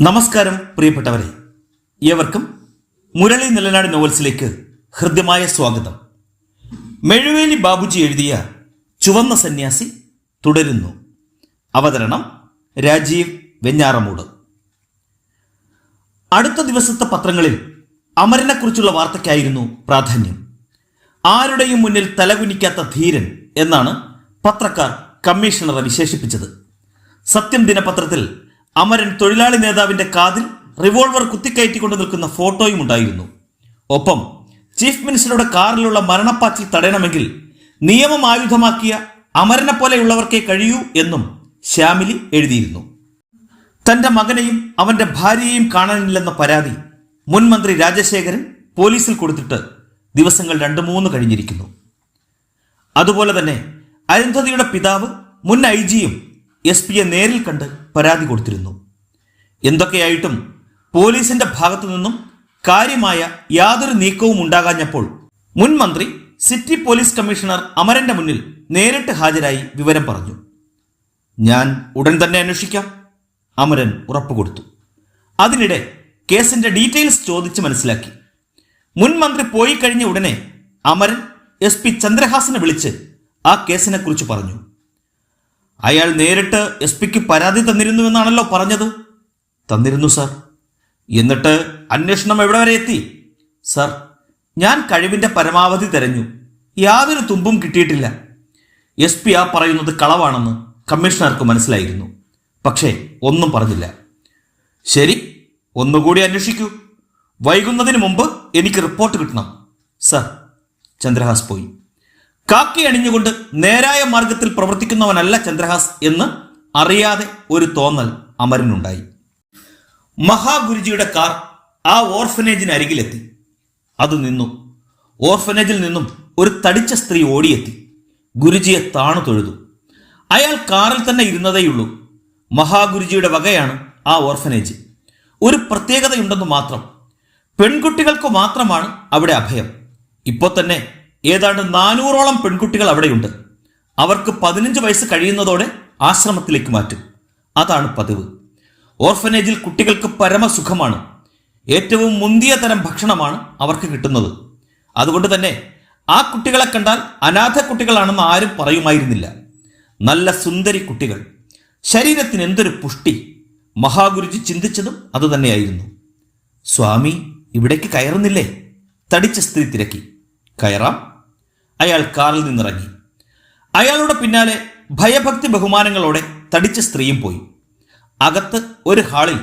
നമസ്കാരം പ്രിയപ്പെട്ടവരെ. ഏവർക്കും മുരളി നിലനാട് നോവൽസിലേക്ക് ഹൃദ്യമായ സ്വാഗതം. മെഴുവേലി ബാബുജി എഴുതിയ ചുവന്ന സന്യാസി തുടരുന്നു. അവതരണം രാജീവ് വെഞ്ഞാറമൂട്. അടുത്ത ദിവസത്തെ പത്രങ്ങളിൽ അമരനെക്കുറിച്ചുള്ള വാർത്തയ്ക്കായിരുന്നു പ്രാധാന്യം. ആരുടെയും മുന്നിൽ തലകുനിക്കാത്ത ധീരൻ എന്നാണ് പത്രക്കാർ കമ്മീഷണറെ വിശേഷിപ്പിച്ചത്. സത്യം ദിനപത്രത്തിൽ അമരൻ തൊഴിലാളി നേതാവിന്റെ കാതിൽ റിവോൾവർ കുത്തിക്കയറ്റിക്കൊണ്ട് നിൽക്കുന്ന ഫോട്ടോയും ഉണ്ടായിരുന്നു. ഒപ്പം ചീഫ് മിനിസ്റ്ററുടെ കാറിലുള്ള മരണപ്പാച്ചിൽ തടയണമെങ്കിൽ നിയമം ആയുധമാക്കിയ അമരനെ പോലെയുള്ളവർക്കേ കഴിയൂ എന്നും ശ്യാമിലി എഴുതിയിരുന്നു. തന്റെ മകനെയും അവന്റെ ഭാര്യയെയും കാണാനില്ലെന്ന പരാതി മുൻ മന്ത്രി രാജശേഖരൻ പോലീസിൽ കൊടുത്തിട്ട് ദിവസങ്ങൾ രണ്ട് മൂന്ന് കഴിഞ്ഞിരിക്കുന്നു. അതുപോലെ തന്നെ അരുന്ധതിയുടെ പിതാവ് മുൻ ഐ ജിയും എസ് പിയെ നേരിൽ കണ്ട് പരാതി കൊടുത്തിരുന്നു. എന്തൊക്കെയായിട്ടും പോലീസിന്റെ ഭാഗത്തു നിന്നും കാര്യമായ യാതൊരു നീക്കവും ഉണ്ടാകാഞ്ഞപ്പോൾ മുൻമന്ത്രി സിറ്റി പോലീസ് കമ്മീഷണർ അമരന്റെ മുന്നിൽ നേരിട്ട് ഹാജരായി വിവരം പറഞ്ഞു. ഞാൻ ഉടൻ തന്നെ അന്വേഷിക്കാം അമരൻ ഉറപ്പ് കൊടുത്തു. അതിനിടെ കേസിന്റെ ഡീറ്റെയിൽസ് ചോദിച്ച് മനസ്സിലാക്കി. മുൻമന്ത്രി പോയി കഴിഞ്ഞ ഉടനെ അമരൻ എസ് പി ചന്ദ്രഹാസനെ വിളിച്ച് ആ കേസിനെക്കുറിച്ച് പറഞ്ഞു. അയാൾ നേരിട്ട് എസ് പിക്ക് പരാതി തന്നിരുന്നുവെന്നാണല്ലോ പറഞ്ഞത്. തന്നിരുന്നു സർ. എന്നിട്ട് അന്വേഷണം എവിടെ വരെ എത്തി? സർ ഞാൻ കഴിവിന്റെ പരമാവധി തെരഞ്ഞു. യാതൊരു തുമ്പും കിട്ടിയിട്ടില്ല. എസ് പി ആ പറയുന്നത് കളവാണെന്ന് കമ്മീഷണർക്ക് മനസ്സിലായിരുന്നു. പക്ഷേ ഒന്നും പറഞ്ഞില്ല. ശരി ഒന്നുകൂടി അന്വേഷിക്കൂ. വൈകുന്നതിന് മുമ്പ് എനിക്ക് റിപ്പോർട്ട് കിട്ടണം. സർ ചന്ദ്രഹാസ് പോയി. കാക്കി അണിഞ്ഞുകൊണ്ട് നേരായ മാർഗത്തിൽ പ്രവർത്തിക്കുന്നവനല്ല ചന്ദ്രഹാസ് എന്ന് അറിയാതെ ഒരു തോന്നൽ അമരനുണ്ടായി. മഹാഗുരുജിയുടെ കാർ ആ ഓർഫനേജിന് അരികിലെത്തി. അത് നിന്നു. ഓർഫനേജിൽ നിന്നും ഒരു തടിച്ച സ്ത്രീ ഓടിയെത്തി. ഗുരുജിയെ താണു തൊഴുതു. അയാൾ കാറിൽ തന്നെ ഇരുന്നതേയുള്ളൂ. മഹാഗുരുജിയുടെ വകയാണ് ആ ഓർഫനേജ്. ഒരു പ്രത്യേകതയുണ്ടെന്ന് മാത്രം. പെൺകുട്ടികൾക്ക് മാത്രമാണ് അവിടെ അഭയം. ഇപ്പോൾ തന്നെ ഏതാണ്ട് നാനൂറോളം പെൺകുട്ടികൾ അവിടെയുണ്ട്. അവർക്ക് പതിനഞ്ച് വയസ്സ് കഴിയുന്നതോടെ ആശ്രമത്തിലേക്ക് മാറ്റും. അതാണ് പതിവ്. ഓർഫനേജിൽ കുട്ടികൾക്ക് പരമസുഖമാണ്. ഏറ്റവും മുന്തിയ തരം ഭക്ഷണമാണ് അവർക്ക് കിട്ടുന്നത്. അതുകൊണ്ട് തന്നെ ആ കുട്ടികളെ കണ്ടാൽ അനാഥ കുട്ടികളാണെന്ന് ആരും പറയുമായിരുന്നില്ല. നല്ല സുന്ദരി കുട്ടികൾ. ശരീരത്തിന് എന്തൊരു പുഷ്ടി. മഹാഗുരുജി ചിന്തിച്ചതും അതുതന്നെയായിരുന്നു സ്വാമി ഇവിടേക്ക് കയറുന്നില്ലേ? തടിച്ച സ്ത്രീ തിരക്കി. കയറാം. അയാൾ കാറിൽ നിന്നിറങ്ങി. അയാളുടെ പിന്നാലെ ഭയഭക്തി ബഹുമാനങ്ങളോടെ തടിച്ച സ്ത്രീയും പോയി. അകത്ത് ഒരു ഹാളിൽ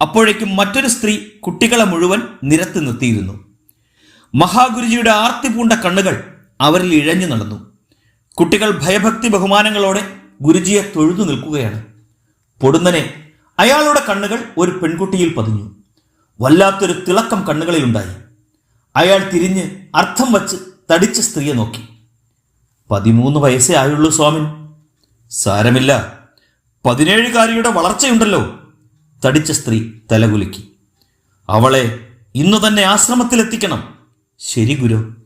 അപ്പോഴേക്കും മറ്റൊരു സ്ത്രീ കുട്ടികളെ മുഴുവൻ നിരത്തി നിർത്തിയിരുന്നു. മഹാഗുരുജിയുടെ ആർത്തി പൂണ്ട കണ്ണുകൾ അവരിൽ ഇഴഞ്ഞു നടന്നു. കുട്ടികൾ ഭയഭക്തി ബഹുമാനങ്ങളോടെ ഗുരുജിയെ തൊഴുതു നിൽക്കുകയാണ്. പൊടുന്നനെ അയാളുടെ കണ്ണുകൾ ഒരു പെൺകുട്ടിയിൽ പതിഞ്ഞു. വല്ലാത്തൊരു തിളക്കം കണ്ണുകളിലുണ്ടായി. അയാൾ തിരിഞ്ഞ് അർത്ഥം വച്ച് തടിച്ച സ്ത്രീയെ നോക്കി. പതിമൂന്ന് വയസ്സേ ആയുള്ളൂ സ്വാമിൻ സാരമില്ല. പതിനേഴുകാരിയുടെ വളർച്ചയുണ്ടല്ലോ. തടിച്ച സ്ത്രീ തലകുലുക്കി. അവളെ ഇന്നു തന്നെ ആശ്രമത്തിലെത്തിക്കണം. ശരി ഗുരു.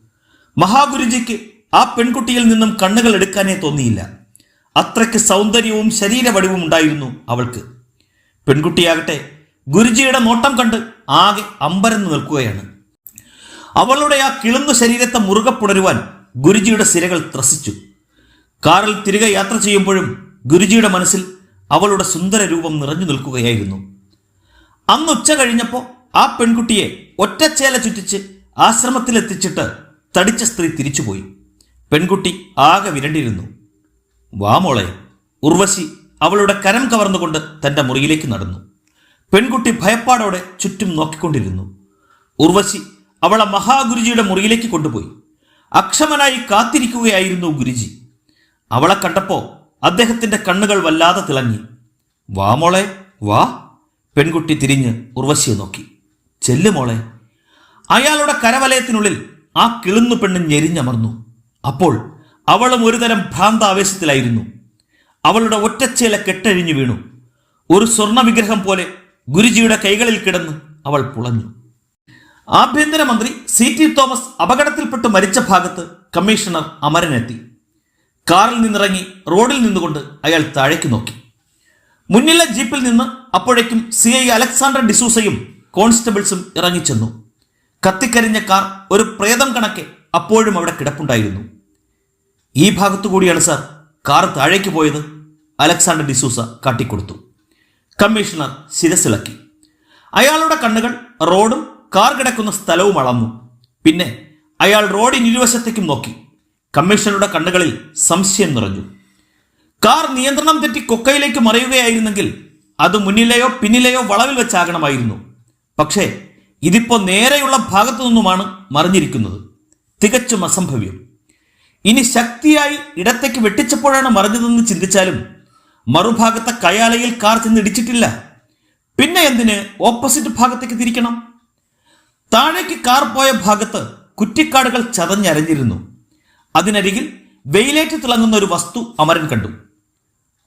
മഹാഗുരുജിക്ക് ആ പെൺകുട്ടിയിൽ നിന്നും കണ്ണുകൾ എടുക്കാനേ തോന്നിയില്ല. അത്രയ്ക്ക് സൗന്ദര്യവും ശരീരവടിവും ഉണ്ടായിരുന്നു അവൾക്ക്. പെൺകുട്ടിയാകട്ടെ ഗുരുജിയുടെ നോട്ടം കണ്ട് ആകെ അമ്പരന്ന് നിൽക്കുകയാണ്. അവളുടെ ആ കിളുന്ന ശരീരത്തെ മുറുകെ പുണരുവാൻ ഗുരുജിയുടെ സിരകൾ ത്രസിച്ചു. കാറിൽ തിരികെ യാത്ര ചെയ്യുമ്പോഴും ഗുരുജിയുടെ മനസ്സിൽ അവളുടെ സുന്ദര രൂപം നിറഞ്ഞു നിൽക്കുകയായിരുന്നു. അന്ന് ഉച്ച കഴിഞ്ഞപ്പോൾ ആ പെൺകുട്ടിയെ ഒറ്റച്ചേല ചുറ്റിച്ച് ആശ്രമത്തിലെത്തിച്ചിട്ട് തടിച്ച സ്ത്രീ തിരിച്ചുപോയി. പെൺകുട്ടി ആകെ വിരണ്ടിരുന്നു വാമോളെ ഉർവശി അവളുടെ കരം കവർന്നുകൊണ്ട് തന്റെ മുറിയിലേക്ക് നടന്നു. പെൺകുട്ടി ഭയപ്പാടോടെ ചുറ്റും നോക്കിക്കൊണ്ടിരുന്നു. ഉർവശി അവളെ മഹാഗുരുജിയുടെ മുറിയിലേക്ക് കൊണ്ടുപോയി. അക്ഷമനായി കാത്തിരിക്കുകയായിരുന്നു ഗുരുജി. അവളെ കണ്ടപ്പോ അദ്ദേഹത്തിന്റെ കണ്ണുകൾ വല്ലാതെ തിളങ്ങി. വാ മോളെ വാ പെൺകുട്ടി തിരിഞ്ഞ് ഉർവശിയെ നോക്കി. ചെല്ലു മോളെ. അയാളുടെ കരവലയത്തിനുള്ളിൽ ആ കിളുന്നു പെണ്ണ് ഞെരിഞ്ഞമർന്നു. അപ്പോൾ അവളും ഒരുതരം ഭ്രാന്താവേശത്തിലായിരുന്നു. അവളുടെ ഒറ്റച്ചേല കെട്ടഴിഞ്ഞു വീണു. ഒരു സ്വർണവിഗ്രഹം പോലെ ഗുരുജിയുടെ കൈകളിൽ കിടന്ന് അവൾ പുളഞ്ഞു. ആഭ്യന്തരമന്ത്രി സി ടി തോമസ് അപകടത്തിൽപ്പെട്ട് മരിച്ച ഭാഗത്ത് കമ്മീഷണർ അമരനെത്തി. കാറിൽ നിന്നിറങ്ങി റോഡിൽ നിന്നുകൊണ്ട് അയാൾ താഴേക്ക് നോക്കി. മുന്നിലെ ജീപ്പിൽ നിന്ന് അപ്പോഴേക്കും സി ഐ അലക്സാണ്ടർ ഡിസൂസയും കോൺസ്റ്റബിൾസും ഇറങ്ങിച്ചെന്നു. കത്തിക്കരിഞ്ഞ കാർ ഒരു പ്രേതം കണക്കെ അപ്പോഴും അവിടെ കിടപ്പുണ്ടായിരുന്നു. ഈ ഭാഗത്തു കൂടിയാണ് സാർ കാർ താഴേക്ക് പോയത് അലക്സാണ്ടർ ഡിസൂസ കാട്ടിക്കൊടുത്തു. കമ്മീഷണർ ശിരസിളക്കി. അയാളുടെ കണ്ണുകൾ റോഡും കാർ കിടക്കുന്ന സ്ഥലവും അളന്നു. പിന്നെ അയാൾ റോഡിന് ഇരുവശത്തേക്കും നോക്കി. കമ്മീഷണറുടെ കണ്ണുകളിൽ സംശയം നിറഞ്ഞു. കാർ നിയന്ത്രണം തെറ്റി കൊക്കയിലേക്ക് മറയുകയായിരുന്നെങ്കിൽ അത് മുന്നിലെയോ പിന്നിലെയോ വളവിൽ വെച്ചാകണമായിരുന്നു. പക്ഷേ ഇതിപ്പോൾ നേരെയുള്ള ഭാഗത്തു നിന്നുമാണ് മറിഞ്ഞിരിക്കുന്നത്. തികച്ചും അസംഭവ്യം. ഇനി ശക്തിയായി ഇടത്തേക്ക് വെട്ടിച്ചപ്പോഴാണ് മറിഞ്ഞതെന്ന് ചിന്തിച്ചാലും മറുഭാഗത്തെ കയാലയിൽ കാർ ചെന്നിടിച്ചിട്ടില്ല പിന്നെ എന്തിന് ഓപ്പോസിറ്റ് ഭാഗത്തേക്ക് തിരിക്കണം? താഴേക്ക് കാർ പോയ ഭാഗത്ത് കുറ്റിക്കാടുകൾ ചതഞ്ഞരഞ്ഞിരുന്നു. അതിനരികിൽ വെയിലേറ്റ് തിളങ്ങുന്ന ഒരു വസ്തു അമരൻ കണ്ടു.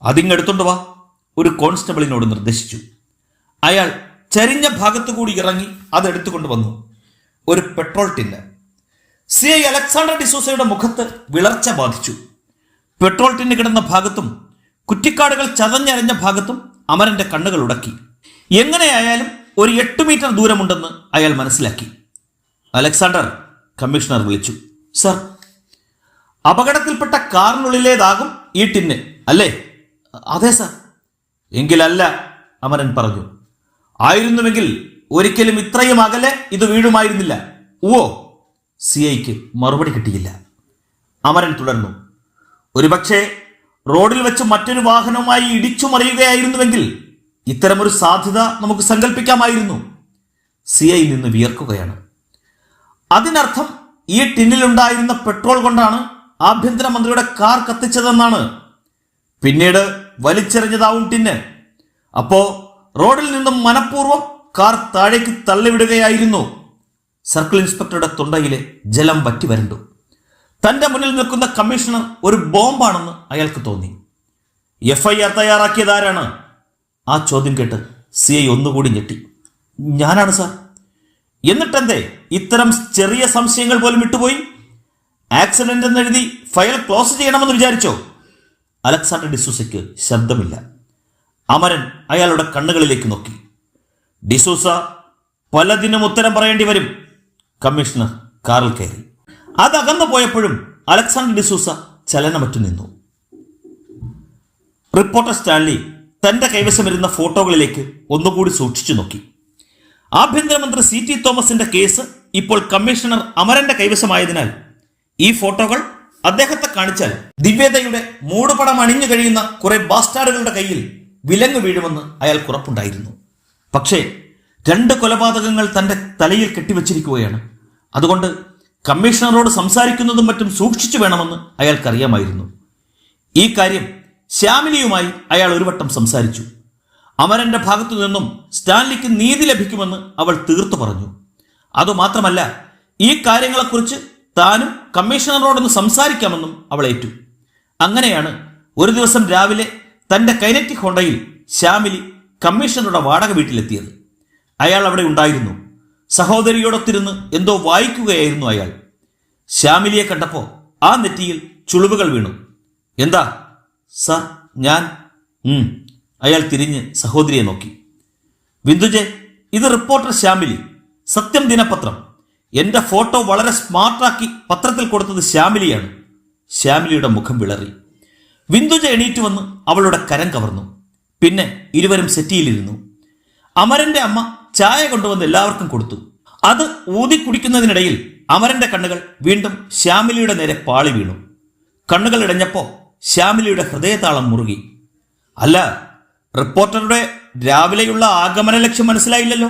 അതിങ്ങെടുത്തോണ്ട് വാ ഒരു കോൺസ്റ്റബിളിനോട് നിർദ്ദേശിച്ചു. അയാൾ ചരിഞ്ഞ ഭാഗത്തു കൂടി ഇറങ്ങി അതെടുത്തുകൊണ്ട് വന്നു. ഒരു petrol tin. C I Alexander ഡിസൂസയുടെ മുഖത്ത് വിളർച്ച ബാധിച്ചു. പെട്രോൾ ടിന്ന് കിടന്ന ഭാഗത്തും കുറ്റിക്കാടുകൾ ചതഞ്ഞരഞ്ഞ ഭാഗത്തും അമരന്റെ കണ്ണുകൾ ഉടക്കി. എങ്ങനെയായാലും ഒരു എട്ട് മീറ്റർ ദൂരമുണ്ടെന്ന് അയാൾ മനസ്സിലാക്കി. അലക്സാണ്ടർ കമ്മീഷണർ വിളിച്ചു സർ അപകടത്തിൽപ്പെട്ട കാറിനുള്ളിലേതാകും ഈ ടിന്ന് അല്ലേ? അതെ സർ. എങ്കിലല്ല അമരൻ പറഞ്ഞു. ആയിരുന്നുവെങ്കിൽ ഒരിക്കലും ഇത്രയും അകലെ ഇത് വീഴുമായിരുന്നില്ല ഓ സി ഐക്ക് മറുപടി കിട്ടിയില്ല. അമരൻ തുടർന്നു. ഒരുപക്ഷെ റോഡിൽ വെച്ച് മറ്റൊരു വാഹനവുമായി ഇടിച്ചു മറിയുകയായിരുന്നുവെങ്കിൽ ഇത്തരമൊരു സാധ്യത നമുക്ക് സങ്കല്പിക്കാമായിരുന്നു സി ഐ നിന്ന് വിയർക്കുകയാണ്. അതിനർത്ഥം ഈ ടിന്നിലുണ്ടായിരുന്ന പെട്രോൾ കൊണ്ടാണ് ആഭ്യന്തരമന്ത്രിയുടെ കാർ കത്തിച്ചതെന്നാണ്. പിന്നീട് വലിച്ചെറിഞ്ഞതാവും ടിന്ന്. അപ്പോ റോഡിൽ നിന്നും മനഃപൂർവം കാർ താഴേക്ക് തള്ളിവിടുകയായിരുന്നു. സർക്കിൾ ഇൻസ്പെക്ടറുടെ തൊണ്ടയിലെ ജലം വറ്റി വരണ്ടു. തന്റെ മുന്നിൽ നിൽക്കുന്ന കമ്മീഷണർ ഒരു ബോംബാണെന്ന് അയാൾക്ക് തോന്നി. എഫ്ഐആർ ഐ ആർ തയ്യാറാക്കിയതാരാണ്? ആ ചോദ്യം കേട്ട് സി ഐ ഒന്നുകൂടി ഞെട്ടി. ഞാനാണ് സാർ. എന്നിട്ടെന്തേ? ഇത്തരം ചെറിയ സംശയങ്ങൾ പോലും വിട്ടുപോയി? ആക്സിഡന്റ് എന്നെഴുതി ഫയൽ ക്ലോസ് ചെയ്യണമെന്ന് വിചാരിച്ചോ? അലക്സാണ്ടർ ഡിസൂസയ്ക്ക് ശബ്ദമില്ല. അമരൻ അയാളുടെ കണ്ണുകളിലേക്ക് നോക്കി. ഡിസൂസ പലതിനും ഉത്തരം പറയേണ്ടി വരും കമ്മീഷണർ കാറിൽ കയറി. അതകന്നു പോയപ്പോഴും അലക്സാണ്ടർ ഡിസൂസ ചലനമറ്റു നിന്നു. റിപ്പോർട്ടർ സ്റ്റാൻലി തന്റെ കൈവശമിരുന്ന ഫോട്ടോകളിലേക്ക് ഒന്നുകൂടി സൂക്ഷിച്ചു നോക്കി. ആഭ്യന്തരമന്ത്രി സി ടി തോമസിന്റെ കേസ് ഇപ്പോൾ കമ്മീഷണർ അമരന്റെ കൈവശമായതിനാൽ ഈ ഫോട്ടോകൾ അദ്ദേഹത്തെ കാണിച്ചാൽ ദിവ്യതയുടെ മൂടുപടം അണിഞ്ഞു കഴിയുന്ന കുറെ ബാസ്റ്റാർഡുകളുടെ കയ്യിൽ വിലങ്ങ് വീഴുമെന്ന് അയാൾ ഉറപ്പുണ്ടായിരുന്നു. പക്ഷേ രണ്ട് കൊലപാതകങ്ങൾ തന്റെ തലയിൽ കെട്ടിവച്ചിരിക്കുകയാണ്. അതുകൊണ്ട് കമ്മീഷണറോട് സംസാരിക്കുന്നതും മറ്റും സൂക്ഷിച്ചു വേണമെന്ന് അയാൾക്കറിയാമായിരുന്നു. ഈ കാര്യം ശ്യാമിലിയുമായി അയാൾ ഒരു വട്ടം സംസാരിച്ചു. അമരന്റെ ഭാഗത്തു നിന്നും സ്റ്റാൻലിക്ക് നീതി ലഭിക്കുമെന്ന് അവൾ തീർത്തു പറഞ്ഞു. അതുമാത്രമല്ല ഈ കാര്യങ്ങളെക്കുറിച്ച് താനും കമ്മീഷണറോടൊന്ന് സംസാരിക്കാമെന്നും അവൾ ഏറ്റു. അങ്ങനെയാണ് ഒരു ദിവസം രാവിലെ തന്റെ കൈനറ്റിക് ഹോണ്ടയിൽ ശ്യാമിലി കമ്മീഷണറുടെ വാടക വീട്ടിലെത്തിയത്. അയാൾ അവിടെ ഉണ്ടായിരുന്നു. സഹോദരിയോടൊത്തിരുന്ന് എന്തോ വായിക്കുകയായിരുന്നു അയാൾ. ശ്യാമിലിയെ കണ്ടപ്പോൾ ആ നെറ്റിയിൽ ചുളിവുകൾ വീണു. എന്താ? സർ ഞാൻ. അയാൾ തിരിഞ്ഞ് സഹോദരിയെ നോക്കി. ബിന്ദുജെ ഇത് റിപ്പോർട്ടർ ശ്യാമിലി. സത്യം ദിനപത്രം. എന്റെ ഫോട്ടോ വളരെ സ്മാർട്ടാക്കി പത്രത്തിൽ കൊടുത്തത് ശ്യാമിലിയാണ്. ശ്യാമിലിയുടെ മുഖം വിളറി. വിന്ദുജ എണീറ്റ് വന്ന് അവളുടെ കരം കവർന്നു. പിന്നെ ഇരുവരും സെറ്റിയിലിരുന്നു. അമരന്റെ അമ്മ ചായ കൊണ്ടുവന്ന് എല്ലാവർക്കും കൊടുത്തു. അത് ഊതി കുടിക്കുന്നതിനിടയിൽ അമരന്റെ കണ്ണുകൾ വീണ്ടും ശ്യാമിലിയുടെ നേരെ പാളി വീണു. കണ്ണുകൾ ഇടഞ്ഞപ്പോ ശ്യാമിലിയുടെ ഹൃദയതാളം മുറുകി. അല്ല റിപ്പോർട്ടറുടെ രാവിലെയുള്ള ആഗമന ലക്ഷ്യം മനസ്സിലായില്ലല്ലോ?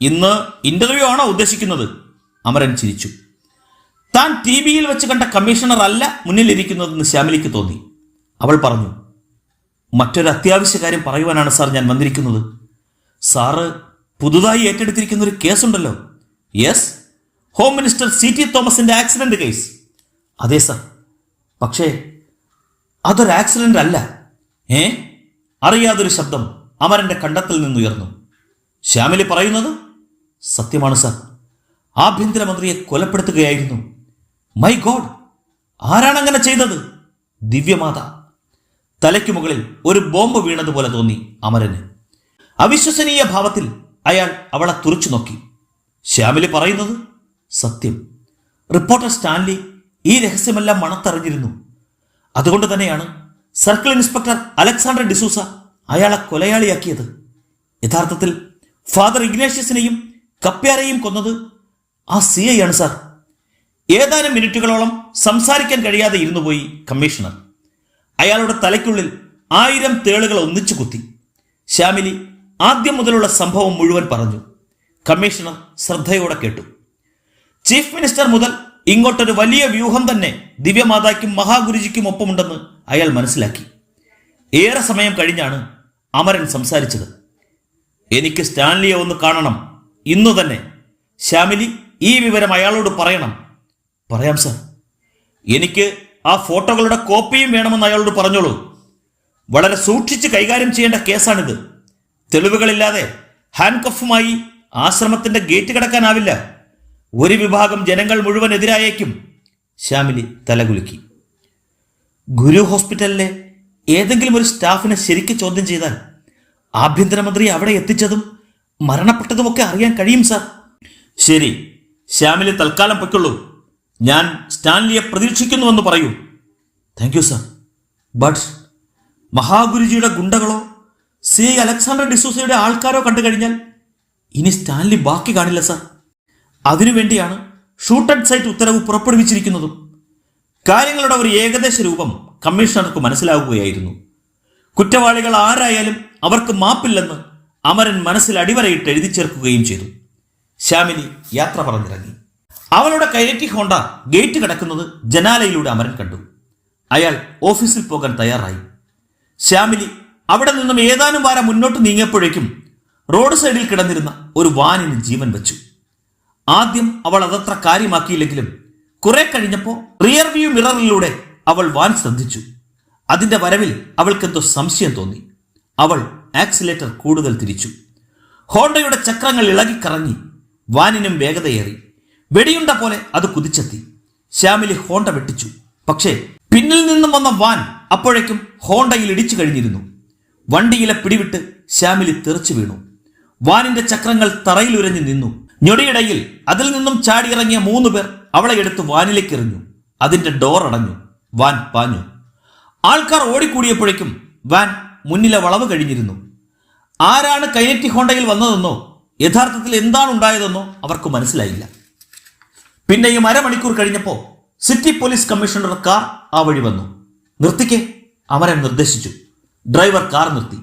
ഇന്ന് ഇന്റർവ്യൂ ആണോ ഉദ്ദേശിക്കുന്നത്? അമരൻ ചിരിച്ചു. താൻ ടി വിയിൽ വെച്ച് കണ്ട കമ്മീഷണർ അല്ല മുന്നിലിരിക്കുന്നതെന്ന് ശ്യാമിലിക്ക് തോന്നി. അവൾ പറഞ്ഞു മറ്റൊരു അത്യാവശ്യ കാര്യം പറയുവാനാണ് സാർ ഞാൻ വന്നിരിക്കുന്നത്. സാറ് പുതുതായി ഏറ്റെടുത്തിരിക്കുന്ന ഒരു കേസുണ്ടല്ലോ. Yes home minister C T തോമസിന്റെ ആക്സിഡന്റ് കേസ് അതെ സാർ പക്ഷേ അതൊരു ആക്സിഡന്റ് അല്ല. ഏ? അറിയാതൊരു ശബ്ദം അമരന്റെ കണ്ടത്തിൽ നിന്നുയർന്നു. ശ്യാമിലി പറയുന്നത് സത്യമാണ് സാർ. ആഭ്യന്തരമന്ത്രിയെ കൊലപ്പെടുത്തുകയായിരുന്നു. My god! ആരാണ് അങ്ങനെ ചെയ്തത്? ദിവ്യമാത. തലയ്ക്കു മുകളിൽ ഒരു ബോംബ് വീണതുപോലെ തോന്നി അമരന്. അവിശ്വസനീയ ഭാവത്തിൽ അയാൾ അവളെ തുറച്ചു നോക്കി. ശ്യാമിലി പറയുന്നത് സത്യം. റിപ്പോർട്ടർ സ്റ്റാൻലി ഈ രഹസ്യമെല്ലാം മണത്തറിഞ്ഞിരുന്നു. അതുകൊണ്ട് തന്നെയാണ് സർക്കിൾ ഇൻസ്പെക്ടർ അലക്സാണ്ടർ ഡിസൂസ അയാളെ കൊലയാളിയാക്കിയത്. യഥാർത്ഥത്തിൽ ഫാദർ ഇഗ്നേഷ്യസിനെയും കപ്പ്യാരെയും കൊന്നത് ആ സി ഐ ആണ് സാർ. ഏതാനും മിനിറ്റുകളോളം സംസാരിക്കാൻ കഴിയാതെ ഇരുന്നു പോയി കമ്മീഷണർ. അയാളുടെ തലയ്ക്കുള്ളിൽ ആയിരം തേളുകൾ ഒന്നിച്ചു കുത്തി. ശ്യാമിലി ആദ്യം മുതലുള്ള സംഭവം മുഴുവൻ പറഞ്ഞു. കമ്മീഷണർ ശ്രദ്ധയോടെ കേട്ടു. ചീഫ് മിനിസ്റ്റർ മുതൽ ഇങ്ങോട്ടൊരു വലിയ വ്യൂഹം തന്നെ ദിവ്യമാതാക്കും മഹാഗുരുജിക്കും ഒപ്പമുണ്ടെന്ന് അയാൾ മനസ്സിലാക്കി. ഏറെ സമയം കഴിഞ്ഞാണ് അമരൻ സംസാരിച്ചത്. എനിക്ക് സ്റ്റാൻലിയെ ഒന്ന് കാണണം. ഇന്നു തന്നെ. ശ്യാമിലി ഈ വിവരം അയാളോട് പറയണം. പറയാം സർ. എനിക്ക് ആ ഫോട്ടോകളുടെ കോപ്പിയും വേണമെന്ന് അയാളോട് പറഞ്ഞോളൂ. വളരെ സൂക്ഷിച്ച് കൈകാര്യം ചെയ്യേണ്ട കേസാണിത്. തെളിവുകളില്ലാതെ ഹാൻഡ് കഫുമായി ആശ്രമത്തിന്റെ ഗേറ്റ് കടക്കാനാവില്ല. ഒരു വിഭാഗം ജനങ്ങൾ മുഴുവൻ എതിരായേക്കും. ശ്യാമിലി തലകുലുക്കി. ഗുരു ഹോസ്പിറ്റലിലെ ഏതെങ്കിലും ഒരു സ്റ്റാഫിനെ ശരിക്ക് ചോദ്യം ചെയ്താൽ ആഭ്യന്തരമന്ത്രി അവിടെ എത്തിച്ചതും മരണപ്പെട്ടതുമൊക്കെ അറിയാൻ കഴിയും സാർ. ശരി. ശ്യാമിലി തൽക്കാലം പൊയ്ക്കുള്ളൂ. ഞാൻ സ്റ്റാൻലിയെ പ്രതീക്ഷിക്കുന്നുവെന്ന് പറയൂ. താങ്ക് യു സാർ ബട്ട് മഹാഗുരുജിയുടെ ഗുണ്ടകളോ സി. അലക്സാണ്ടർ ഡിസൂസയുടെ ആൾക്കാരോ കണ്ടു കഴിഞ്ഞാൽ ഇനി സ്റ്റാൻലി ബാക്കി കാണില്ല സാർ അതിനുവേണ്ടിയാണ് ഷൂട്ട് ആൻഡ് സൈറ്റ് ഉത്തരവ് പുറപ്പെടുവിച്ചിരിക്കുന്നതും. കാര്യങ്ങളുടെ ഒരു ഏകദേശ രൂപം കമ്മീഷണർക്ക് മനസ്സിലാവുകയായിരുന്നു. കുറ്റവാളികൾ ആരായാലും അവർക്ക് മാപ്പില്ലെന്ന് അമരൻ മനസ്സിൽ അടിവരയിട്ട് എഴുതി ചേർക്കുകയും ചെയ്തു. ശ്യാമിലി യാത്ര പറഞ്ഞിറങ്ങി. അവളുടെ കൈരറ്റി ഹോണ്ട ഗേറ്റ് കിടക്കുന്നത് ജനാലയിലൂടെ അമരൻ കണ്ടു. അയാൾ ഓഫീസിൽ പോകാൻ തയ്യാറായി. ശ്യാമിലി അവിടെ നിന്നും ഏതാനും വാരം മുന്നോട്ട് നീങ്ങിയപ്പോഴേക്കും റോഡ് സൈഡിൽ കിടന്നിരുന്ന ഒരു വാനിന് ജീവൻ വെച്ചു. ആദ്യം അവൾ അതത്ര കാര്യമാക്കിയില്ലെങ്കിലും കുറെ കഴിഞ്ഞപ്പോൾ റിയർ വ്യൂ മിററിലൂടെ അവൾ വാൻ ശ്രദ്ധിച്ചു. അതിന്റെ വരവിൽ അവൾക്കെന്തോ സംശയം തോന്നി. അവൾ ആക്സിലേറ്റർ കൂടുതൽ തിരിച്ചു. ഹോണ്ടയുടെ ചക്രങ്ങൾ ഇളകിക്കറങ്ങി വാനിനും വേഗതയേറി. വെടിയുണ്ട പോലെ അത് കുതിച്ചെത്തി. ശ്യാമിലി ഹോണ്ട വെട്ടിച്ചു. പക്ഷേ പിന്നിൽ നിന്നും വന്ന വാൻ അപ്പോഴേക്കും ഹോണ്ടയിൽ ഇടിച്ചു കഴിഞ്ഞിരുന്നു. വണ്ടിയിലെ പിടിവിട്ട് ശ്യാമിലി തെറിച്ചു വീണു. വാനിന്റെ ചക്രങ്ങൾ തറയിലുരഞ്ഞു നിന്നു. ഞൊടിയിടയിൽ അതിൽ നിന്നും ചാടിയിറങ്ങിയ മൂന്ന് പേർ അവളെ എടുത്ത് വാനിലേക്ക് എറിഞ്ഞു അതിന്റെ ഡോർ അടഞ്ഞു. വാൻ പാഞ്ഞു. ആൾക്കാർ ഓടിക്കൂടിയപ്പോഴേക്കും വാൻ മുന്നിലെ വളവ് കഴിഞ്ഞിരുന്നു. ആരാണ് കൈനറ്റി ഹോണ്ടയിൽ വന്നതെന്നോ യഥാർത്ഥത്തിൽ എന്താണ് ഉണ്ടായതെന്നോ അവർക്ക് മനസ്സിലായില്ല. പിന്നെയും അരമണിക്കൂർ കഴിഞ്ഞപ്പോൾ സിറ്റി പോലീസ് കമ്മീഷണർ കാർ ആ വഴി വന്നു. നിർത്തിക്കേ അമരൻ നിർദ്ദേശിച്ചു. ഡ്രൈവർ കാർ നിർത്തി.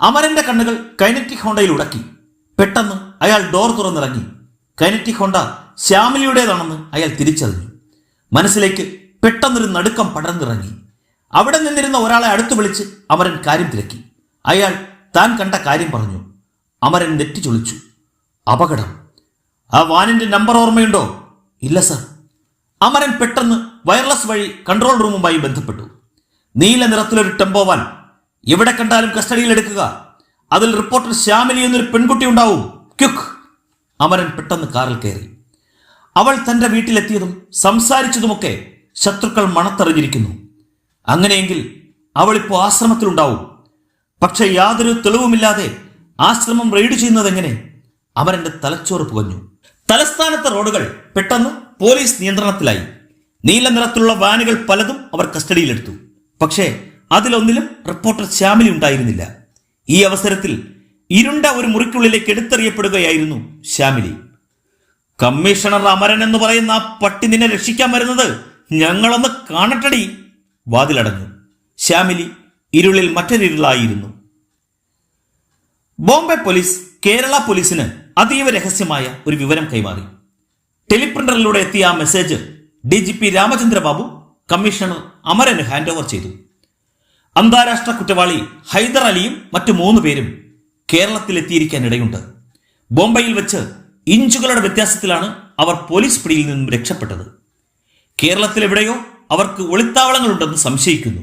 അമരന്റെ കണ്ണുകൾ കൈനറ്റിക് ഹോണ്ടയിൽ ഉടക്കി. പെട്ടെന്ന് അയാൾ ഡോർ തുറന്നിറങ്ങി. കനറ്റി ഹോണ്ട ശ്യാമിലിയുടേതാണെന്ന് അയാൾ തിരിച്ചറിഞ്ഞു. മനസ്സിലേക്ക് പെട്ടെന്നൊരു നടുക്കം പടർന്നിറങ്ങി. അവിടെ നിന്നിരുന്ന ഒരാളെ അടുത്തു വിളിച്ച് അമരൻ കാര്യം തിരക്കി. അയാൾ താൻ കണ്ട കാര്യം പറഞ്ഞു. അമരൻ നെറ്റി ചൊളിച്ചു. അപകടം. ആ വാനിന്റെ നമ്പർ ഓർമ്മയുണ്ടോ? ഇല്ല സർ. അമരൻ പെട്ടെന്ന് വയർലെസ് വഴി കൺട്രോൾ റൂമുമായി ബന്ധപ്പെട്ടു. നീല നിറത്തിലൊരു ടെമ്പോ വാൻ. എവിടെ കണ്ടാലും കസ്റ്റഡിയിൽ എടുക്കുക. അതിൽ റിപ്പോർട്ടർ ശ്യാമിലി എന്നൊരു പെൺകുട്ടി ഉണ്ടാവും. ക്യുക്ക്. അമരൻ പെട്ടെന്ന് കാറിൽ കയറി. അവൾ തന്റെ വീട്ടിലെത്തിയതും സംസാരിച്ചതുമൊക്കെ ശത്രുക്കൾ മണത്തറിഞ്ഞിരിക്കുന്നു. അങ്ങനെയെങ്കിൽ അവളിപ്പോൾ ആശ്രമത്തിലുണ്ടാവും. പക്ഷേ യാതൊരു തെളിവുമില്ലാതെ ആശ്രമം റെയ്ഡ് ചെയ്യുന്നത് എങ്ങനെ അമരന്റെ തലച്ചോറ് പുകഞ്ഞു. തലസ്ഥാനത്തെ റോഡുകൾ പെട്ടെന്ന് പോലീസ് നിയന്ത്രണത്തിലായി. നീല നിറത്തിലുള്ള വാനുകൾ പലതും അവർ കസ്റ്റഡിയിലെടുത്തു. പക്ഷേ അതിലൊന്നിലും റിപ്പോർട്ടർ ശ്യാമിലി ഉണ്ടായിരുന്നില്ല. ഈ അവസരത്തിൽ ഇരുണ്ട ഒരു മുറിക്കുള്ളിലേക്ക് എടുത്തെറിയപ്പെടുകയായിരുന്നു ശ്യാമിലി. കമ്മീഷണർ അമരൻ എന്ന് പറയുന്ന ആ പട്ടി നിന്നെ രക്ഷിക്കാൻ വരുന്നത് ഞങ്ങളൊന്ന് കാണട്ടടി വാതിലടഞ്ഞു. ശ്യാമിലി ഇരുളിൽ മറ്റൊരിരുളായിരുന്നു. ബോംബെ പോലീസ് കേരള പോലീസിന് അതീവ രഹസ്യമായ ഒരു വിവരം കൈമാറി. ടെലിപ്രിന്ററിലൂടെ എത്തിയ ആ message D G P Ramachandrababu commissioner അമരന് hand over ചെയ്തു. അന്താരാഷ്ട്ര കുറ്റവാളി ഹൈദർ അലിയും മറ്റു മൂന്ന് പേരും കേരളത്തിലെത്തിയിരിക്കാൻ ഇടയുണ്ട് ബോംബെയിൽ വെച്ച് ഇഞ്ചുകളുടെ വ്യത്യാസത്തിലാണ് അവർ പോലീസ് പിടിയിൽ നിന്നും രക്ഷപ്പെട്ടത്. കേരളത്തിലെവിടെയോ അവർക്ക് ഒളിത്താവളങ്ങളുണ്ടെന്ന് സംശയിക്കുന്നു.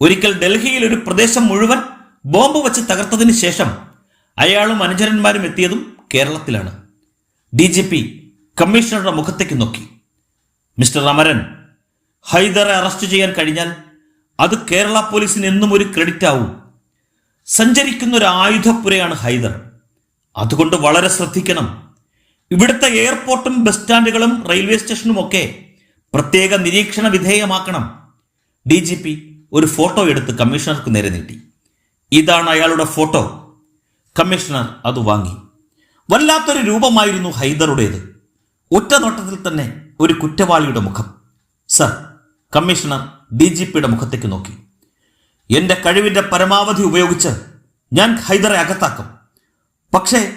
ഒരിക്കൽ ഡൽഹിയിൽ ഒരു പ്രദേശം മുഴുവൻ ബോംബ് വെച്ച് തകർത്തതിന് ശേഷം അയാളും അനുചരന്മാരും എത്തിയതും കേരളത്തിലാണ്. ഡി ജി പി കമ്മീഷണറുടെ മുഖത്തേക്ക് നോക്കി. മിസ്റ്റർ അമരൻ ഹൈദറെ അറസ്റ്റ് ചെയ്യാൻ കഴിഞ്ഞാൽ അത് കേരള പോലീസിന് എന്നും ഒരു ക്രെഡിറ്റ് ആവും സഞ്ചരിക്കുന്ന ഒരു ആയുധപ്പുരയാണ് ഹൈദർ. അതുകൊണ്ട് വളരെ ശ്രദ്ധിക്കണം. ഇവിടുത്തെ എയർപോർട്ടും ബസ് സ്റ്റാൻഡുകളും റെയിൽവേ സ്റ്റേഷനും ഒക്കെ പ്രത്യേക നിരീക്ഷണ വിധേയമാക്കണം. ഡി ജി പി ഒരു ഫോട്ടോ എടുത്ത് കമ്മീഷണർക്ക് നേരെ നീട്ടി. ഇതാണ് അയാളുടെ ഫോട്ടോ. കമ്മീഷണർ അത് വാങ്ങി. വല്ലാത്തൊരു രൂപമായിരുന്നു ഹൈദറുടേത്. ഒറ്റ നോട്ടത്തിൽ തന്നെ ഒരു കുറ്റവാളിയുടെ മുഖം. സർ കമ്മീഷണർ ഡി ജി പിയുടെ മുഖത്തേക്ക് നോക്കി. എന്റെ കഴിവിന്റെ പരമാവധി ഉപയോഗിച്ച് ഞാൻ ഹൈദറെ അകത്താക്കും. പക്ഷേ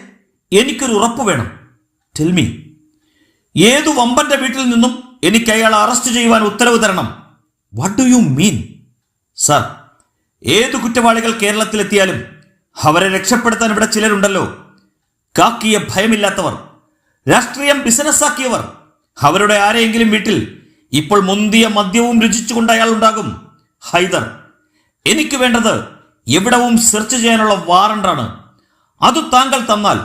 എനിക്കൊരു ഉറപ്പ് വേണം. ടെൽമി ഏതു വമ്പന്റെ വീട്ടിൽ നിന്നും എനിക്ക് അയാളെ അറസ്റ്റ് ചെയ്യുവാൻ ഉത്തരവ് തരണം? What do you mean sir ഏതു കുറ്റവാളികൾ കേരളത്തിലെത്തിയാലും അവരെ രക്ഷപ്പെടുത്താൻ ഇവിടെ ചിലരുണ്ടല്ലോ. കാക്കിയ ഭയമില്ലാത്തവർ രാഷ്ട്രീയം ബിസിനസ്സാക്കിയവർ അവരുടെ ആരെയെങ്കിലും വീട്ടിൽ ഇപ്പോൾ മുന്തിയ മദ്യവും രുചിച്ചുകൊണ്ട് അയാൾ ഉണ്ടാകും. ഹൈദർ എനിക്ക് വേണ്ടത് എവിടവും സെർച്ച് ചെയ്യാനുള്ള വാറണ്ടാണ് അത് താങ്കൾ തന്നാൽ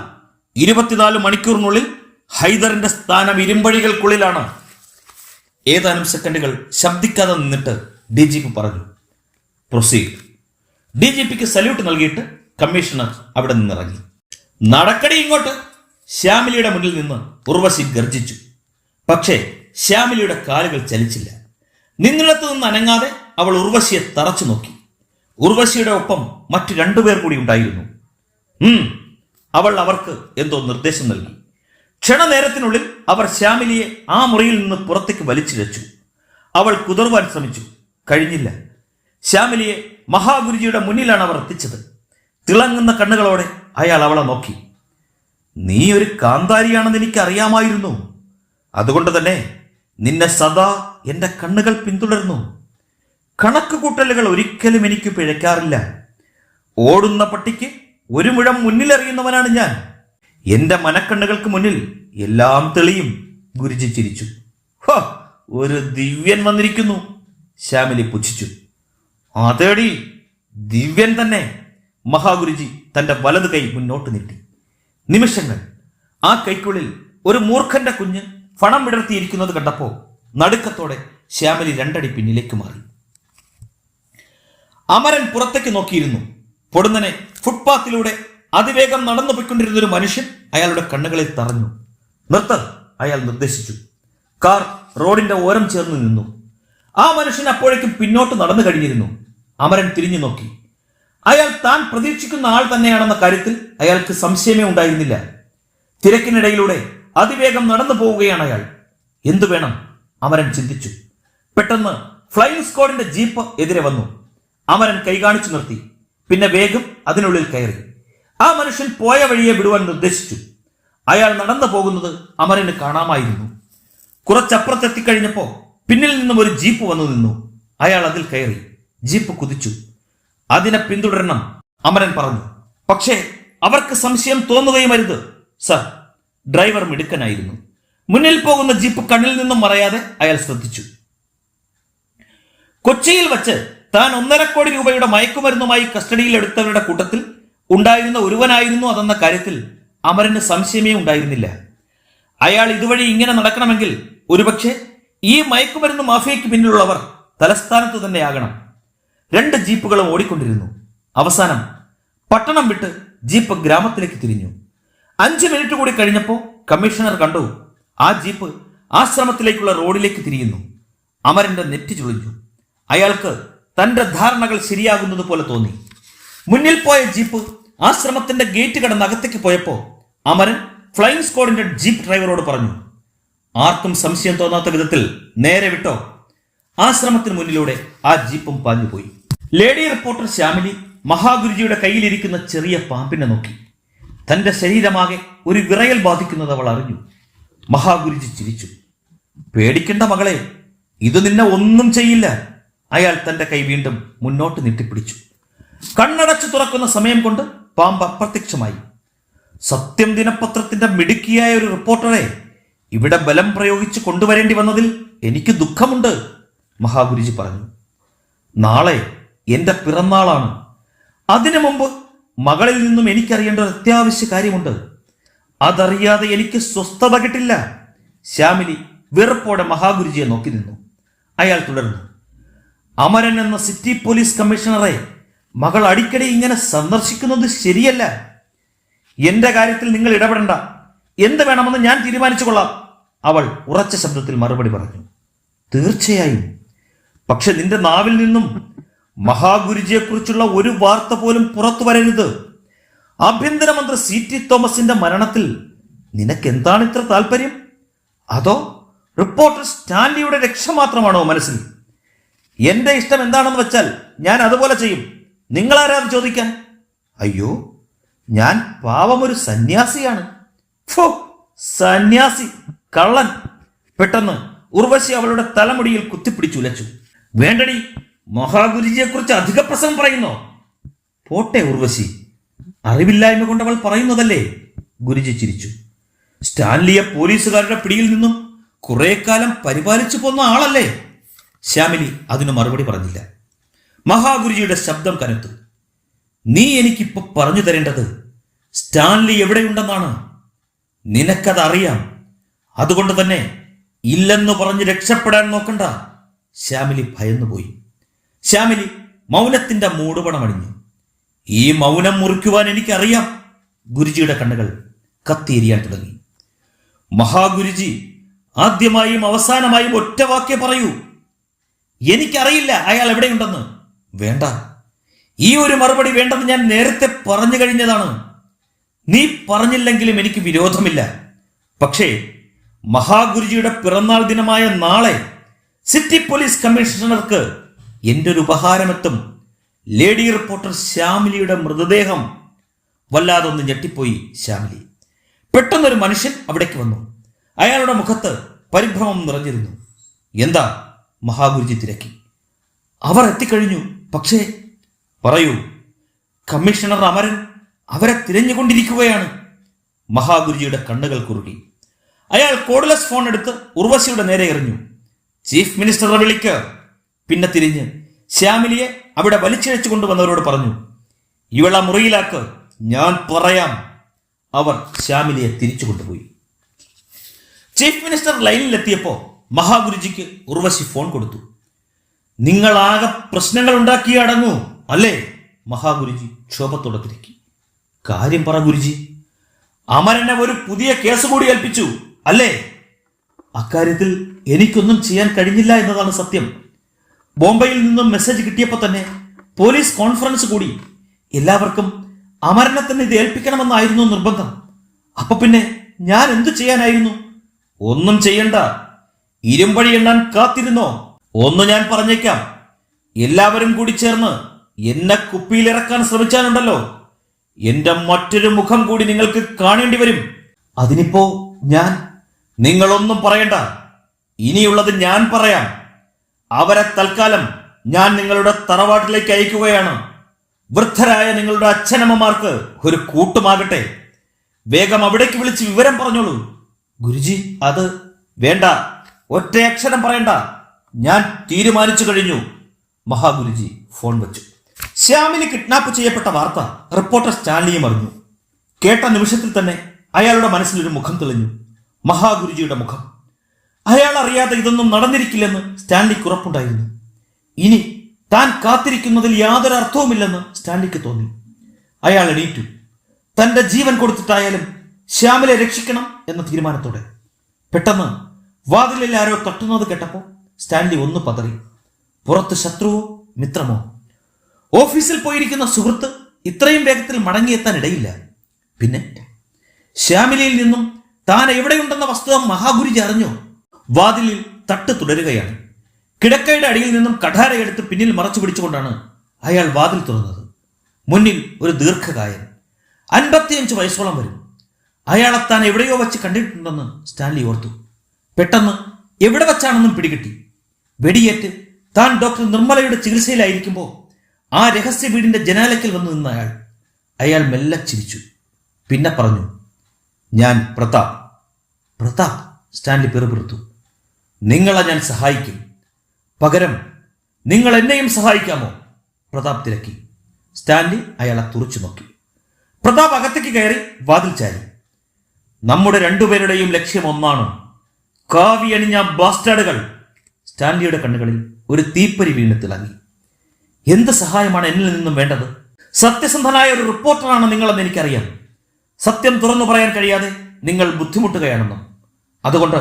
ഇരുപത്തിനാല് മണിക്കൂറിനുള്ളിൽ ഹൈദറിന്റെ സ്ഥാനം ഇരുമ്പഴികൾക്കുള്ളിലാണ്. ഏതാനും സെക്കൻഡുകൾ ശബ്ദിക്കാതെ നിന്നിട്ട് ഡി ജി പി പറഞ്ഞു പ്രൊസീഡ്. ഡി ജി പിക്ക് സല്യൂട്ട് നൽകിയിട്ട് കമ്മീഷണർ അവിടെ നിന്നിറങ്ങി. നടക്കടി ഇങ്ങോട്ട്. ശ്യാമിലിയുടെ മുന്നിൽ നിന്ന് ഉർവശി ഗർജിച്ചു. പക്ഷേ ശ്യാമിലിയുടെ കാലുകൾ ചലിച്ചില്ല. നിന്നിടത്തു നിന്ന് അനങ്ങാതെ അവൾ ഉർവശിയെ തറച്ചു നോക്കി. ഉർവശിയുടെ ഒപ്പം മറ്റു രണ്ടുപേർ കൂടി ഉണ്ടായിരുന്നു. അവൾ അവർക്ക് എന്തോ നിർദ്ദേശം നൽകി. ക്ഷണനേരത്തിനുള്ളിൽ അവർ ശ്യാമിലിയെ ആ മുറിയിൽ നിന്ന് പുറത്തേക്ക് വലിച്ചിഴച്ചു. അവൾ കുതിർവാൻ ശ്രമിച്ചു. കഴിഞ്ഞില്ല. ശ്യാമിലിയെ മഹാഗുരുജിയുടെ മുന്നിലാണ് അവർ എത്തിച്ചത്. തിളങ്ങുന്ന കണ്ണുകളോടെ അയാൾ അവളെ നോക്കി. നീ ഒരു കാന്താരിയാണെന്ന് എനിക്ക് അറിയാമായിരുന്നു അതുകൊണ്ട് തന്നെ നിന്നെ സദാ എന്റെ കണ്ണുകൾ പിന്തുടർന്നു. കണക്ക് കൂട്ടലുകൾ ഒരിക്കലും എനിക്ക് പിഴയ്ക്കാറില്ല. ഓടുന്ന പട്ടിക്ക് ഒരു മുഴം മുന്നിലറിയുന്നവനാണ് ഞാൻ. എന്റെ മനക്കണ്ണുകൾക്ക് മുന്നിൽ എല്ലാം തെളിയും ഗുരുജി ചിരിച്ചു. ഹോ ഒരു ദിവ്യൻ വന്നിരിക്കുന്നു. ശ്യാമിലി പുച്ഛിച്ചു. അതേടി ദിവ്യൻ തന്നെ മഹാഗുരുജി തന്റെ വലത് കൈ മുന്നോട്ട് നീട്ടി. നിമിഷങ്ങൾ. ആ കൈക്കുള്ളിൽ ഒരു മൂർഖന്റെ കുഞ്ഞ് ഫണം വിടർത്തിയിരിക്കുന്നത് കണ്ടപ്പോ നടുക്കത്തോടെ ശ്യാമലി രണ്ടടി പിന്നിലേക്ക് മാറി. അമരൻ പുറത്തേക്ക് നോക്കിയിരുന്നു. പൊടുന്നനെ ഫുട്പാത്തിലൂടെ അതിവേഗം നടന്നു പോയിക്കൊണ്ടിരുന്ന ഒരു മനുഷ്യൻ അയാളുടെ കണ്ണുകളിൽ തറഞ്ഞു. നിർത്ത അയാൾ നിർദ്ദേശിച്ചു. കാർ റോഡിന്റെ ഓരം ചേർന്ന് നിന്നു. ആ മനുഷ്യൻ അപ്പോഴേക്കും പിന്നോട്ട് നടന്നു കഴിഞ്ഞിരുന്നു. അമരൻ തിരിഞ്ഞു നോക്കി. അയാൾ താൻ പ്രതീക്ഷിക്കുന്ന ആൾ തന്നെയാണെന്ന കാര്യത്തിൽ അയാൾക്ക് സംശയമേ ഉണ്ടായിരുന്നില്ല. തിരക്കിനിടയിലൂടെ അതിവേഗം നടന്നു പോവുകയാണ് അയാൾ. എന്തു വേണം? അമരൻ ചിന്തിച്ചു. പെട്ടെന്ന് ഫ്ലൈയിങ് സ്ക്വാഡിന്റെ ജീപ്പ് എതിരെ വന്നു. അമരൻ കൈകാണിച്ചു നിർത്തി. പിന്നെ വേഗം അതിനുള്ളിൽ കയറി. ആ മനുഷ്യൻ പോയ വഴിയെ വിടുവാൻ നിർദ്ദേശിച്ചു. അയാൾ നടന്നു പോകുന്നത് അമരന് കാണാമായിരുന്നു. കുറച്ചപ്പുറത്തെത്തിക്കഴിഞ്ഞപ്പോ പിന്നിൽ നിന്നും ഒരു ജീപ്പ് വന്നു നിന്നു. അയാൾ അതിൽ കയറി. ജീപ്പ് കുതിച്ചു. അതിനെ പിന്തുടരണം അമരൻ പറഞ്ഞു. പക്ഷേ അവർക്ക് സംശയം തോന്നുകയും അരുത് സർ. ഡ്രൈവർ മിടുക്കനായിരുന്നു. മുന്നിൽ പോകുന്ന ജീപ്പ് കണ്ണിൽ നിന്നും മറയാതെ അയാൾ ശ്രദ്ധിച്ചു. കൊച്ചിയിൽ വച്ച് താൻ ഒന്നര കോടി രൂപയുടെ മയക്കുമരുന്നുമായി കസ്റ്റഡിയിൽ എടുത്തവരുടെ കൂട്ടത്തിൽ ഉണ്ടായിരുന്ന ഒരുവനായിരുന്നു അതെന്ന കാര്യത്തിൽ അമരന് സംശയമേ ഉണ്ടായിരുന്നില്ല. അയാൾ ഇതുവഴി ഇങ്ങനെ നടക്കണമെങ്കിൽ ഒരുപക്ഷെ ഈ മയക്കുമരുന്ന് മാഫിയയ്ക്ക് പിന്നിലുള്ളവർ തലസ്ഥാനത്ത് തന്നെയാകണം. രണ്ട് ജീപ്പുകളും ഓടിക്കൊണ്ടിരുന്നു. അവസാനം പട്ടണം വിട്ട് ജീപ്പ് ഗ്രാമത്തിലേക്ക് തിരിഞ്ഞു. അഞ്ച് മിനിറ്റ് കൂടി കഴിഞ്ഞപ്പോൾ കമ്മീഷണർ കണ്ടു ആ ജീപ്പ് ആശ്രമത്തിലേക്കുള്ള റോഡിലേക്ക് തിരിയുന്നു. അമരന്റെ നെറ്റി ചുളിഞ്ഞു അയാൾക്ക് തന്റെ ധാരണകൾ ശരിയാകുന്നത് പോലെ തോന്നി. മുന്നിൽ പോയ ജീപ്പ് ആശ്രമത്തിന്റെ ഗേറ്റ് കടന്ന് അകത്തേക്ക് പോയപ്പോൾ അമരൻ ഫ്ലൈങ് സ്ക്വാഡിന്റെ ജീപ്പ് ഡ്രൈവറോട് പറഞ്ഞു ആർക്കും സംശയം തോന്നാത്ത വിധത്തിൽ നേരെ വിട്ടോ? ആശ്രമത്തിന് മുന്നിലൂടെ ആ ജീപ്പും പാഞ്ഞുപോയി ലേഡി റിപ്പോർട്ടർ ശ്യാമിലി മഹാഗുരുജിയുടെ കയ്യിലിരിക്കുന്ന ചെറിയ പാമ്പിനെ നോക്കി. തന്റെ ശരീരമാകെ ഒരു വിറയൽ ബാധിക്കുന്നത് അവൾ അറിഞ്ഞു. മഹാഗുരുജി ചിരിച്ചു. പേടിക്കേണ്ട മകളെ ഇത് നിന്നെ ഒന്നും ചെയ്യില്ല. അയാൾ തന്റെ കൈ വീണ്ടും മുന്നോട്ട് നീട്ടിപ്പിടിച്ചു. കണ്ണടച്ചു തുറക്കുന്ന സമയം കൊണ്ട് പാമ്പ് അപ്രത്യക്ഷമായി. സത്യം ദിനപത്രത്തിന്റെ മിടുക്കിയായ ഒരു റിപ്പോർട്ടറെ ഇവിടെ ബലം പ്രയോഗിച്ച് കൊണ്ടുവരേണ്ടി വന്നതിൽ എനിക്ക് ദുഃഖമുണ്ട് മഹാഗുരുജി പറഞ്ഞു. നാളെ എന്റെ പിറന്നാളാണ്. അതിനു മുമ്പ് മകളിൽ നിന്നും എനിക്കറിയേണ്ട ഒരു അത്യാവശ്യ കാര്യമുണ്ട്. അതറിയാതെ എനിക്ക് സ്വസ്ഥത കിട്ടില്ല. ശ്യാമിലി വെറുപ്പോടെ മഹാഗുരുജിയെ നോക്കി നിന്നു. അയാൾ തുടർന്നു. അമരൻ എന്ന സിറ്റി പോലീസ് കമ്മീഷണറെ മകൾ അടിക്കടി ഇങ്ങനെ സന്ദർശിക്കുന്നത് ശരിയല്ല. എന്റെ കാര്യത്തിൽ നിങ്ങൾ ഇടപെടണ്ട. എന്ത് വേണമെന്ന് ഞാൻ തീരുമാനിച്ചു കൊള്ളാം. അവൾ ഉറച്ച ശബ്ദത്തിൽ മറുപടി പറഞ്ഞു. തീർച്ചയായും. പക്ഷെ നിന്റെ നാവിൽ നിന്നും മഹാഗുരുജിയെക്കുറിച്ചുള്ള ഒരു വാർത്ത പോലും പുറത്തു വരരുത്. ആഭ്യന്തരമന്ത്രി സി ടി തോമസിന്റെ മരണത്തിൽ നിനക്ക് എന്താണ് ഇത്ര താല്പര്യം അതോ റിപ്പോർട്ടർ സ്റ്റാൻലിയുടെ രക്ഷ മാത്രമാണോ മനസ്സിൽ? എന്റെ ഇഷ്ടം എന്താണെന്ന് വെച്ചാൽ ഞാൻ അതുപോലെ ചെയ്യും. നിങ്ങളാരാത് ചോദിക്കാൻ? അയ്യോ ഞാൻ പാവമൊരു സന്യാസിയാണ്. ഫോ സന്യാസി കള്ളൻ. പെട്ടെന്ന് ഉർവശി അവളുടെ തലമുടിയിൽ കുത്തിപ്പിടിച്ചുലച്ചു. വേണ്ടടി മഹാഗുരുജിയെക്കുറിച്ച് അധിക പ്രസംഗം പറയുന്നോ? പോട്ടെ ഉർവശി അറിവില്ലായ്മ കൊണ്ട് അവൾ പറയുന്നതല്ലേ? ഗുരുജി ചിരിച്ചു. സ്റ്റാൻലിയെ പോലീസുകാരുടെ പിടിയിൽ നിന്നും കുറെ കാലം പരിപാലിച്ചു പോന്ന ആളല്ലേ? ശ്യാമിലി അതിനു മറുപടി പറഞ്ഞില്ല. മഹാഗുരുജിയുടെ ശബ്ദം കനത്തു. നീ എനിക്കിപ്പോ പറഞ്ഞു തരേണ്ടത് സ്റ്റാൻലി എവിടെയുണ്ടെന്നാണ്. നിനക്കതറിയാം. അതുകൊണ്ട് തന്നെ ഇല്ലെന്ന് പറഞ്ഞ് രക്ഷപ്പെടാൻ നോക്കണ്ട. ശ്യാമിലി ഭയന്നുപോയി. ശ്യാമിലി മൗനത്തിന്റെ മൂടുപണമണിഞ്ഞു. ഈ മൗനം മുറിക്കുവാൻ എനിക്കറിയാം. ഗുരുജിയുടെ കണ്ണുകൾ കത്തിയെരിയാൻ തുടങ്ങി. മഹാഗുരുജി ആദ്യമായും അവസാനമായും ഒറ്റ വാക്കേ പറയൂ. എനിക്കറിയില്ല അയാൾ എവിടെയുണ്ടെന്ന്. വേണ്ട. ഈ ഒരു മറുപടി വേണ്ടെന്ന് ഞാൻ നേരത്തെ പറഞ്ഞു കഴിഞ്ഞതാണ്. നീ പറഞ്ഞില്ലെങ്കിലും എനിക്ക് വിരോധമില്ല. പക്ഷേ മഹാഗുരുജിയുടെ പിറന്നാൾ ദിനമായ നാളെ സിറ്റി പോലീസ് കമ്മീഷണർക്ക് എന്റെ ഒരു ഉപഹാരമെത്തും. ലേഡി റിപ്പോർട്ടർ ശ്യാമിലിയുടെ മൃതദേഹം. വല്ലാതൊന്ന് ഞെട്ടിപ്പോയി ശ്യാമിലി. പെട്ടെന്നൊരു മനുഷ്യൻ അവിടേക്ക് വന്നു. അയാളുടെ മുഖത്ത് പരിഭ്രമം നിറഞ്ഞിരുന്നു. എന്താ? മഹാഗുരുജി തിരക്കി. അവർ എത്തിക്കഴിഞ്ഞു. പക്ഷേ പറയൂ കമ്മീഷണർ അമരൻ അവരെ തിരഞ്ഞുകൊണ്ടിരിക്കുകയാണ്. മഹാഗുരുജിയുടെ കണ്ണുകൾ കുറുകി. അയാൾ കോഡ്ലെസ് ഫോൺ എടുത്ത് ഉർവശിയുടെ നേരെ എറിഞ്ഞു. ചീഫ് മിനിസ്റ്ററെ വിളിക്ക്. പിന്നെ തിരിഞ്ഞ് ശ്യാമിലിയെ അവിടെ വലിച്ചിഴച്ചു കൊണ്ടുവന്നവരോട് പറഞ്ഞു ഇവളെ മുറിയിലാക്ക്. ഞാൻ പറയാം. അവർ ശ്യാമിലിയെ തിരിച്ചു കൊണ്ടുപോയി. ചീഫ് മിനിസ്റ്റർ ലൈനിലെത്തിയപ്പോ മഹാഗുരുജിക്ക് ഉർവശി ഫോൺ കൊടുത്തു. നിങ്ങളാകെ പ്രശ്നങ്ങൾ ഉണ്ടാക്കി അടങ്ങൂ അല്ലേ? മഹാഗുരുജി ക്ഷോഭത്തോടെ കാര്യം പറ ഗുരുജി. അമരനെ ഒരു പുതിയ കേസ് കൂടി ഏൽപ്പിച്ചു അല്ലേ? അക്കാര്യത്തിൽ എനിക്കൊന്നും ചെയ്യാൻ കഴിഞ്ഞില്ല എന്നതാണ് സത്യം. ബോംബെയിൽ നിന്നും മെസ്സേജ് കിട്ടിയപ്പോൾ തന്നെ പോലീസ് കോൺഫറൻസ് കൂടി. എല്ലാവർക്കും അമരനെ തന്നെ ഇത് ഏൽപ്പിക്കണമെന്നായിരുന്നു നിർബന്ധം. അപ്പൊ പിന്നെ ഞാൻ എന്തു ചെയ്യാനായിരുന്നു? ഒന്നും ചെയ്യണ്ട. ഇരുമ്പഴി എണ്ണാൻ കാത്തിരുന്നോ? ഒന്ന് ഞാൻ പറഞ്ഞേക്കാം. എല്ലാവരും കൂടി ചേർന്ന് എന്നെ കുപ്പിയിലിറക്കാൻ ശ്രമിച്ചാലുണ്ടല്ലോ. എന്റെ മറ്റൊരു മുഖം കൂടി നിങ്ങൾക്ക് കാണേണ്ടി വരും. അതിനിപ്പോ ഞാൻ നിങ്ങളൊന്നും പറയണ്ട. ഇനിയുള്ളത് ഞാൻ പറയാം. അവരെ തൽക്കാലം ഞാൻ നിങ്ങളുടെ തറവാട്ടിലേക്ക് അയക്കുകയാണ്. വൃദ്ധരായ നിങ്ങളുടെ അച്ഛനമ്മമാർക്ക് ഒരു കൂട്ടുമാകട്ടെ. വേഗം അവിടേക്ക് വിളിച്ച് വിവരം പറഞ്ഞോളൂ. ഗുരുജി അത് വേണ്ട. ഒറ്റ അക്ഷരം പറയണ്ട. ഞാൻ തീരുമാനിച്ചു കഴിഞ്ഞു. മഹാഗുരുജി ഫോൺ വെച്ചു. ശ്യാമിന് കിഡ്നാപ്പ് ചെയ്യപ്പെട്ട വാർത്ത റിപ്പോർട്ടർ സ്റ്റാൻലിയും അറിഞ്ഞു. കേട്ട നിമിഷത്തിൽ തന്നെ അയാളുടെ മനസ്സിലൊരു മുഖം തെളിഞ്ഞു. മഹാഗുരുജിയുടെ മുഖം. അയാൾ അറിയാതെ ഇതൊന്നും നടന്നിരിക്കില്ലെന്ന് സ്റ്റാൻലിക്ക് ഉറപ്പുണ്ടായിരുന്നു. ഇനി താൻ കാത്തിരിക്കുന്നതിൽ യാതൊരു അർത്ഥവുമില്ലെന്ന് സ്റ്റാൻലിക്ക് തോന്നി. അയാൾ എണീറ്റു. തന്റെ ജീവൻ കൊടുത്തിട്ടായാലും ശ്യാമിലെ രക്ഷിക്കണം എന്ന തീരുമാനത്തോടെ. പെട്ടെന്ന് വാതിലിൽ ആരോ തട്ടുന്നത് കേട്ടപ്പോൾ സ്റ്റാൻലി ഒന്ന് പതറി. പുറത്ത് ശത്രുവോ മിത്രമോ? ഓഫീസിൽ പോയിരിക്കുന്ന സുഹൃത്ത് ഇത്രയും വേഗത്തിൽ മടങ്ങിയെത്താൻ ഇടയില്ല. പിന്നെ? ശ്യാമിലയിൽ നിന്നും താൻ എവിടെയുണ്ടെന്ന വസ്തുത മഹാഗുരുജി അറിഞ്ഞോ? വാതിലിൽ തട്ട് തുടരുകയാണ്. കിടക്കയുടെ അടിയിൽ നിന്നും കഠാരയെടുത്ത് പിന്നിൽ മറച്ചു പിടിച്ചുകൊണ്ടാണ് അയാൾ വാതിൽ തുറന്നത്. മുന്നിൽ ഒരു ദീർഘകായൻ. അൻപത്തിയഞ്ച് വയസ്സോളം വരും. അയാളെ താൻ എവിടെയോ വച്ച് കണ്ടിട്ടുണ്ടെന്ന് സ്റ്റാൻലി ഓർത്തു. പെട്ടെന്ന് എവിടെ വച്ചാണെന്നും പിടികിട്ടി. വെടിയേറ്റ് താൻ ഡോക്ടർ നിർമ്മലയുടെ ചികിത്സയിലായിരിക്കുമ്പോൾ ആ രഹസ്യ വീടിന്റെ ജനാലയ്ക്കൽ വന്നു നിന്ന അയാൾ അയാൾ മെല്ലെ ചിരിച്ചു. പിന്നെ പറഞ്ഞു ഞാൻ പ്രതാപ്. പ്രതാപ് സ്റ്റാൻലി പെറുപിറുത്തു. നിങ്ങളെ ഞാൻ സഹായിക്കും. പകരം നിങ്ങൾ എന്നെയും സഹായിക്കാമോ? പ്രതാപ് തിരക്കി. സ്റ്റാൻലി അയാളെ തുറച്ചു നോക്കി. പ്രതാപ് അകത്തേക്ക് കയറി വാതിൽ ചാരി. നമ്മുടെ രണ്ടുപേരുടെയും ലക്ഷ്യം ഒന്നാണ് കാവി അണിഞ്ഞ ബാസ്റ്റാർഡുകൾ സ്റ്റാൻലിയുടെ കണ്ണുകളിൽ ഒരു തീപ്പരി വീണ് തിളങ്ങി. എന്ത് സഹായമാണ് എന്നിൽ നിന്നും വേണ്ടത്? സത്യസന്ധനായ ഒരു റിപ്പോർട്ടറാണ് നിങ്ങളെന്ന് എനിക്കറിയാം. സത്യം തുറന്നു പറയാൻ കഴിയാതെ നിങ്ങൾ ബുദ്ധിമുട്ടുകയാണെന്നും. അതുകൊണ്ട്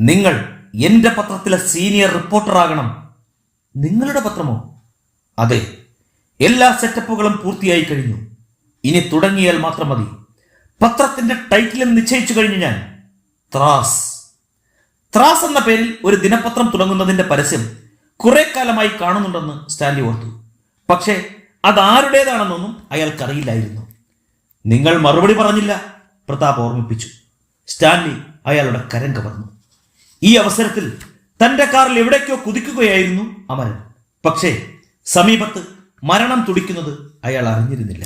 നിങ്ങൾ എന്റെ പത്രത്തിലെ സീനിയർ റിപ്പോർട്ടറാകണം. നിങ്ങളുടെ പത്രമോ? അതെ എല്ലാ സെറ്റപ്പുകളും പൂർത്തിയായി കഴിഞ്ഞു. ഇനി തുടങ്ങിയാൽ മാത്രം മതി. പത്രത്തിന്റെ ടൈറ്റിലും നിശ്ചയിച്ചു കഴിഞ്ഞു ഞാൻ. ത്രാസ്. ത്രാസ് എന്ന പേരിൽ ഒരു ദിനപത്രം തുടങ്ങുന്നതിന്റെ പരസ്യം കുറെ കാലമായി കാണുന്നുണ്ടെന്ന് സ്റ്റാൻലി ഓർത്തു. പക്ഷേ അതാരുടേതാണെന്നൊന്നും അയാൾക്കറിയില്ലായിരുന്നു. നിങ്ങൾ മറുപടി പറഞ്ഞില്ല പ്രതാപ് ഓർമ്മിപ്പിച്ചു. സ്റ്റാൻലി അയാളുടെ കരം കവർന്നു ഈ അവസരത്തിൽ തന്റെ കാറിൽ എവിടേക്കോ കുതിക്കുകയായിരുന്നു അമരൻ. പക്ഷേ സമീപത്ത് മരണം തുടിക്കുന്നത് അയാൾ അറിഞ്ഞിരുന്നില്ല.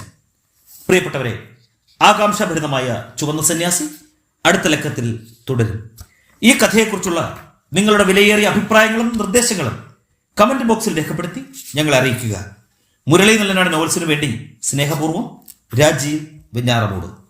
പ്രിയപ്പെട്ടവരെ ആകാംക്ഷാഭരിതമായ ചുവന്ന സന്യാസി അടുത്ത ലക്കത്തിൽ തുടരും. ഈ കഥയെക്കുറിച്ചുള്ള നിങ്ങളുടെ വിലയേറിയ അഭിപ്രായങ്ങളും നിർദ്ദേശങ്ങളും കമന്റ് ബോക്സിൽ രേഖപ്പെടുത്തി ഞങ്ങളെ അറിയിക്കുക. മുരളി നല്ലനാട് നോവൽസിനു വേണ്ടി സ്നേഹപൂർവം രാജീവ് വെഞ്ഞാറമൂട്.